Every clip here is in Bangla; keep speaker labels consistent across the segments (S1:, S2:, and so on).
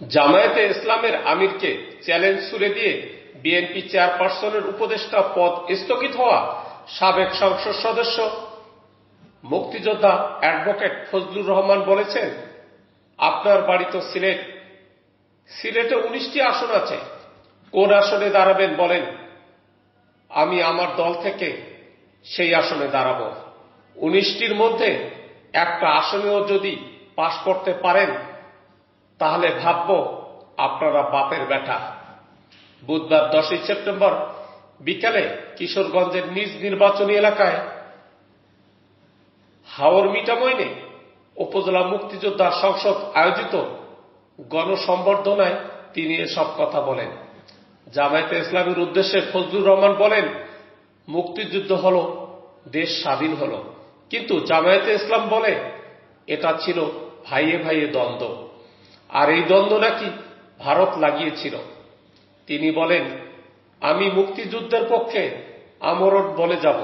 S1: জামায়াতে ইসলামের আমিরকে চ্যালেঞ্জ ছুড়ে দিয়ে বিএনপি চেয়ারপারসনের উপদেষ্টা পদ স্থগিত হওয়া সাবেক সংসদ সদস্য মুক্তিযোদ্ধা অ্যাডভোকেট ফজলুর রহমান বলেছেন, আপনার বাড়ি তো সিলেট। সিলেটে উনিশটি আসন আছে। কোন আসনে দাঁড়াবেন বলেন, আমি আমার দল থেকে সেই আসনে দাঁড়াবো। উনিশটির মধ্যে একটা আসনেও যদি পাশ করতে পারেন তাহলে ভাবব আপনারা বাপের বেটা। বুধবার দশই সেপ্টেম্বর, বিকালে কিশোরগঞ্জের নিজ নির্বাচনী এলাকায় হাওর মিটামইনে উপজেলা মুক্তিযোদ্ধা সংসদ আয়োজিত গণসম্বর্ধনায় তিনি এসব কথা বলেন। জামায়াতে ইসলামের উদ্দেশ্যে ফজলুর রহমান বলেন, মুক্তিযুদ্ধ হল, দেশ স্বাধীন হল। কিন্তু জামায়াতে ইসলাম বলে, এটা ছিল ভাইয়ে ভাইয়ে দ্বন্দ্ব। আর এই দ্বন্দ্ব নাকি ভারত লাগিয়েছিল। তিনি বলেন, আমি মুক্তিযুদ্ধের পক্ষে আমরণ বলে যাব।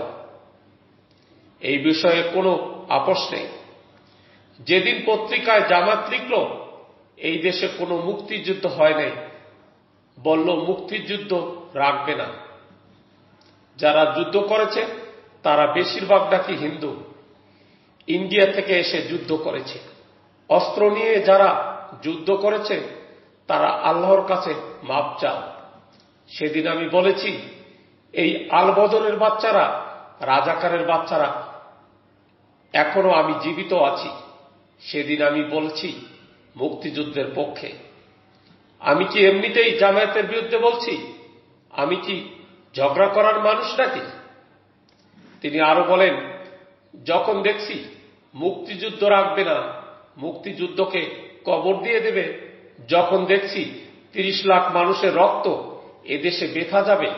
S1: এই বিষয়ে কোনো আপোষ নেই। যেদিন পত্রিকায় জামাত লিখল, এই দেশে কোনো মুক্তিযুদ্ধ হয় নাই। বলল, মুক্তিযুদ্ধ রাখবে না। যারা যুদ্ধ করেছে, তারা বেশিরভাগ নাকি হিন্দু। ইন্ডিয়া থেকে এসে যুদ্ধ করেছে। অস্ত্র নিয়ে যারা যুদ্ধ করেছে, তারা আল্লাহর কাছে মাপ চান সেদিন আমি বলেছি, এই আলবদরের বাচ্চারা, রাজাকারের বাচ্চারা, এখনও আমি জীবিত আছি। সেদিন আমি বলছি, মুক্তিযুদ্ধের পক্ষে। আমি কি এমনিতেই জামায়াতের বিরুদ্ধে বলছি? আমি কি ঝগড়া করার মানুষ নাকি? তিনি আরও বলেন, যখন দেখছি মুক্তিযুদ্ধ রাখবে না, মুক্তিযুদ্ধকে কবর দিয়ে দেবে। যখন দেখছি তিরিশ লাখ মানুষের রক্ত এদেশে বেথা যাবে,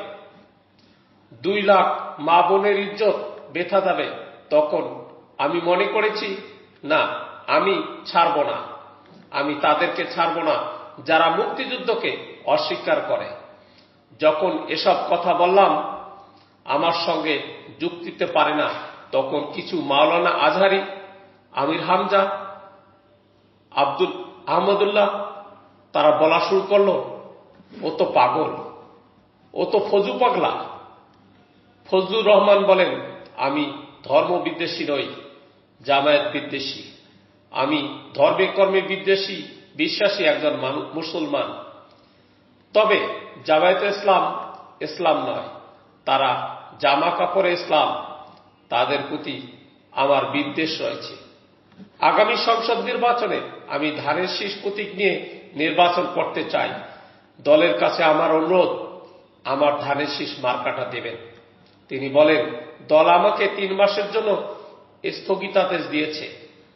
S1: দুই লাখ মা বোনের ইজ্জত বেথা যাবে, তখন আমি মনে করেছি, না, আমি ছাড়ব না। আমি তাদেরকে ছাড়ব না যারা মুক্তিযুদ্ধকে অস্বীকার করে। যখন এসব কথা বললাম, আমার সঙ্গে যুক্তিতে পারে না, তখন কিছু মাওলানা আজহারি, আমির হামজা আব্দুল আহমদুল্লাহ, তারা বলা শুরু করল, ও তো পাগল, ও তো ফজু পাগলা। ফজলুর রহমান বলেন, আমি ধর্ম বিদ্বেষী নই, জামায়াত বিদ্বেষী। আমি ধর্মে কর্মে বিদ্বেষী, বিশ্বাসী একজন মুসলমান। তবে জামায়াত ইসলাম ইসলাম নয়, তারা জামা কাপড়ে ইসলাম, তাদের প্রতি আমার বিদ্বেষ রয়েছে। আগামী সংসদ নির্বাচনে আমি ধানের শীষ প্রতীক নিয়ে নির্বাচন করতে চাই। দলের কাছে আমার অনুরোধ, আমার ধানের শীষ মার্কাটা দেবেন। তিনি বলেন, দল আমাকে তিন মাসের জন্য স্থগিতাদেশ দিয়েছে।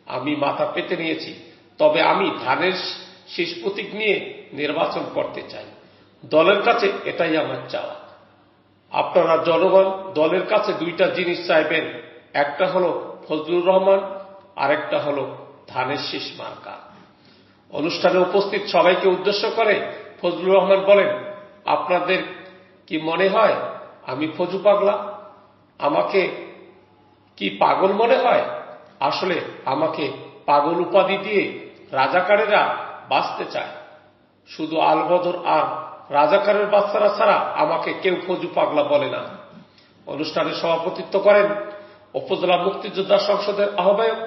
S1: আমি মাথা পেতে নিয়েছি, তবে আমি ধানের শীষ প্রতীক নিয়ে নির্বাচন করতে চাই। দলের কাছে এটাই আমার চাওয়া। আপনারা জনগণ, দলের কাছে দুইটা জিনিস চাইবেন। একটা হলো ফজলুর রহমান আরেকটা হলো ধানের শীষ মার্কা। অনুষ্ঠানে উপস্থিত সবাইকে উদ্দেশ্য করে ফজলুর রহমান বলেন, আপনাদের কি মনে হয় আমি ফজু পাগলা? আমাকে কি পাগল মনে হয়? আসলে আমাকে পাগল উপাধি দিয়ে রাজাকারেরা বাঁচতে চায়। শুধু আলবদর আর রাজাকারের বাচ্চারা ছাড়া আমাকে কেউ ফজু পাগলা বলে না। অনুষ্ঠানে সভাপতিত্ব করেন উপজেলা মুক্তিযোদ্ধা সংসদের আহ্বায়ক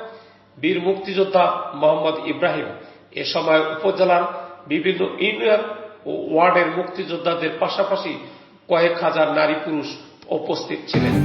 S1: বীর মুক্তিযোদ্ধা মোহাম্মদ ইব্রাহিম এ সময় উপজেলার বিভিন্ন ইউনিয়ন ও ওয়ার্ডের মুক্তিযোদ্ধাদের পাশাপাশি কয়েক হাজার নারী পুরুষ উপস্থিত ছিলেন।